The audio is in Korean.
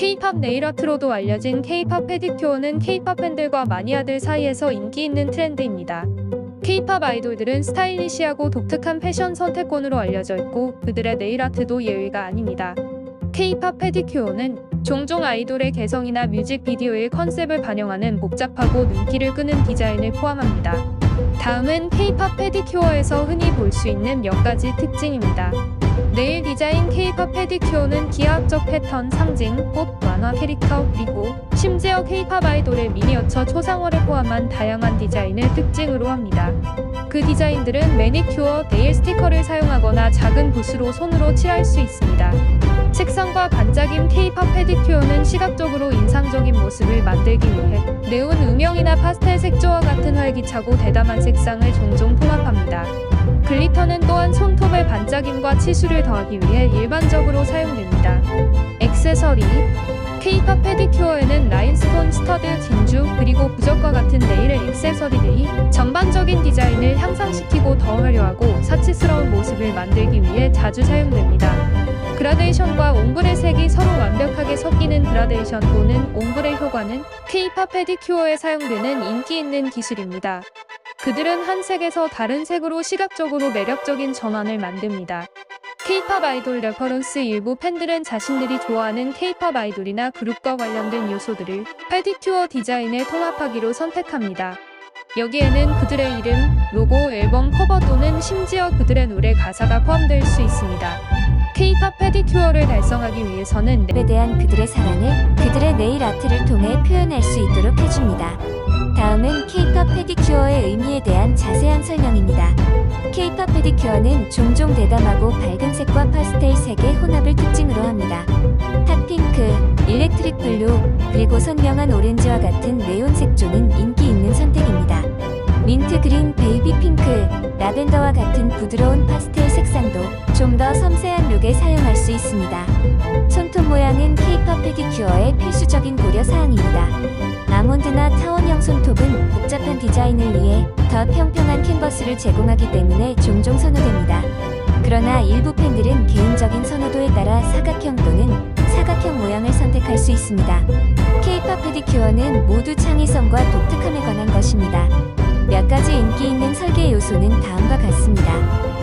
K-팝 네일아트로도 알려진 K-팝 페디큐어는 K-팝 팬들과 마니아들 사이에서 인기 있는 트렌드입니다. K-팝 아이돌들은 스타일리시하고 독특한 패션 선택권으로 알려져 있고 그들의 네일아트도 예외가 아닙니다. K-팝 페디큐어는 종종 아이돌의 개성이나 뮤직비디오의 컨셉을 반영하는 복잡하고 눈길을 끄는 디자인을 포함합니다. 다음은 K-팝 페디큐어에서 흔히 볼 수 있는 몇 가지 특징입니다. K-팝 페디큐어는 기하학적 패턴, 상징, 꽃, 만화 캐릭터, 그리고 심지어 K-팝 아이돌의 미니어처 초상화를 포함한 다양한 디자인을 특징으로 합니다. 그 디자인들은 매니큐어, 네일 스티커를 사용하거나 작은 붓으로 손으로 칠할 수 있습니다. 색상과 반짝임 K-팝 페디큐어는 시각적으로 인상적인 모습을 만들기 위해 네온 음영이나 파스텔 색조와 같은 활기차고 대담한 색상을 종종 통합합니다. 글리터는 또한 손톱의 반짝임과 치수를 더하기 위해 일반적으로 사용됩니다. 액세서리 K-팝 페디큐어에는 라인스톤, 스터드, 진주, 그리고 부적과 같은 네일의 액세서리들이 전반적인 디자인을 향상시키고 더 화려하고 사치스러운 모습을 만들기 위해 자주 사용됩니다. 그라데이션과 옴브레 색이 서로 완벽하게 섞이는 그라데이션 또는 옴브레 효과는 K-팝 페디큐어에 사용되는 인기 있는 기술입니다. 그들은 한 색에서 다른 색으로 시각적으로 매력적인 전환을 만듭니다. K-팝 아이돌 레퍼런스 일부 팬들은 자신들이 좋아하는 K-팝 아이돌이나 그룹과 관련된 요소들을 페디큐어 디자인에 통합하기로 선택합니다. 여기에는 그들의 이름, 로고, 앨범 커버 또는 심지어 그들의 노래 가사가 포함될 수 있습니다. K-팝 페디큐어를 달성하기 위해서는 에 대한 그들의 사랑을 그들의 네일 아트를 통해 표현할 수 있도록 해줍니다. 다음은 K-팝 페디큐어의 의미에 대한 자세한 설명입니다. K-팝 페디큐어는 종종 대담하고 밝은 색과 파스텔 색의 혼합을 특징으로 합니다. 핫핑크, 일렉트릭 블루, 그리고 선명한 오렌지와 같은 네온 색조는 인기 있는 선택입니다. 민트 그린, 베이비 핑크, 라벤더와 같은 부드러운 파스텔 색상도 좀 더 섬세한 룩에 사용할 수 있습니다. 손톱 모양은 K-팝 페디큐어의 필수적인 고려 사항입니다. 손톱은 복잡한 디자인을 위해 더 평평한 캔버스를 제공하기 때문에 종종 선호됩니다. 그러나 일부 팬들은 개인적인 선호도에 따라 사각형 또는 사각형 모양을 선택할 수 있습니다. K-팝 페디큐어는 모두 창의성과 독특함에 관한 것입니다. 몇 가지 인기 있는 설계 요소는 다음과 같습니다.